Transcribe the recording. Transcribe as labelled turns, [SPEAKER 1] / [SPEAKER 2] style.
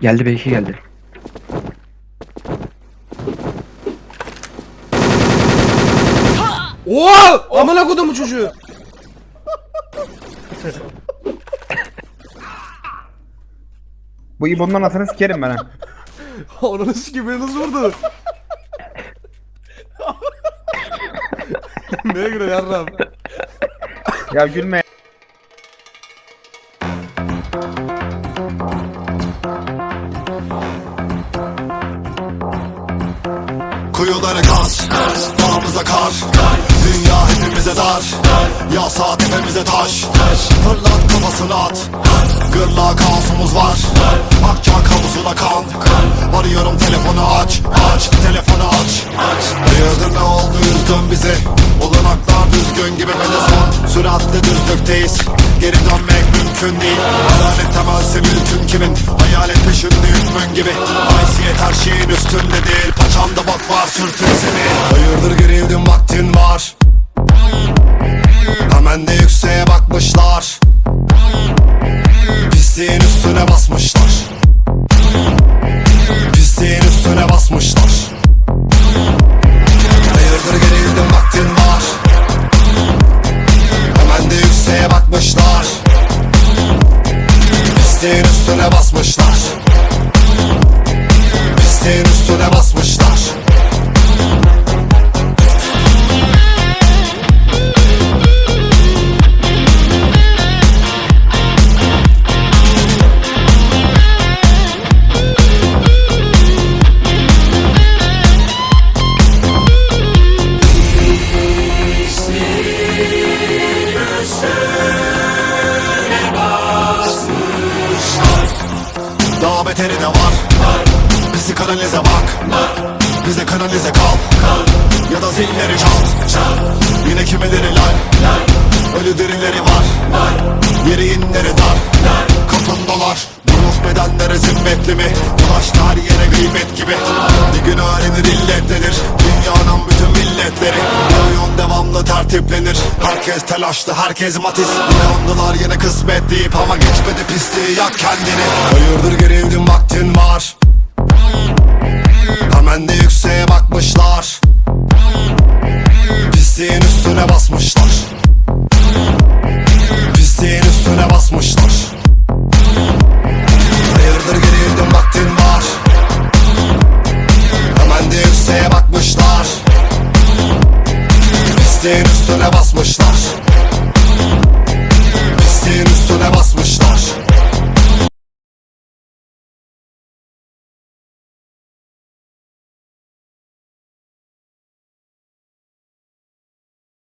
[SPEAKER 1] Geldi B2 geldi.
[SPEAKER 2] Oha! Amına kodum bu çocuğu.
[SPEAKER 3] Bu İbo'nun anasını sikerim ben ha.
[SPEAKER 2] Ananı sikeyim beni nasıl vurdu? Neye göre yarram?
[SPEAKER 3] Ya gülme.
[SPEAKER 4] Kuyuları gaz, dağımıza kar. Dünya hepimize dar. Yasa tepemize taş. Fırlat kafasını at. Gırla kaosumuz var. Akçak havuzuna kan. Arıyorum telefonu aç Aç telefonu aç. Hayırdır ne oldu üzdün bizi? Olanaklar düzgün gibi ve de son? Süratle düzlükteyiz. Geri dönmek mümkün değil. Hayalet temelse mülkün kimin? Hayalet peşinde hükmün gibi. Haysiyet her şeyin üstünde değil Paçamda bak var sürtün seni. Hayırdır gerildim vaktin var. Hemen de yükseğe bakmışlar. Pisliğin üstüne basmışlar. Pisliğin üstüne basmışlar. Hayırdır gerildim vaktin var. Hemen de yükseğe bakmışlar. Pisliğin üstüne basmışlar Pisliğin üstüne basmışlar. Daha beteri de var Bizi kanalize bak. Bize kanalize kal. Ya da zilleri çal. Yine kimileri lay Ölü dirileri var. Yeri inleri dar. Kapın dolar. Bu ruh bedenlere zimmetli mi? Ulaştı her yere gıybet gibi. Bir gün öğrenir illettedir Dünyanın bütün milletleri. Oyun devamlı tertiplenir. Herkes telaşlı herkes matiz. Uyandılar yine kısmet deyip Ama geçmedi pisliği yak kendini. Hayırdır gerildim vaktin var üstüne basmışlar. Pisliğin üstüne basmışlar. Hayırdır gerildim vaktin var. Hemen de yükseğe bakmışlar. Pisliğin üstüne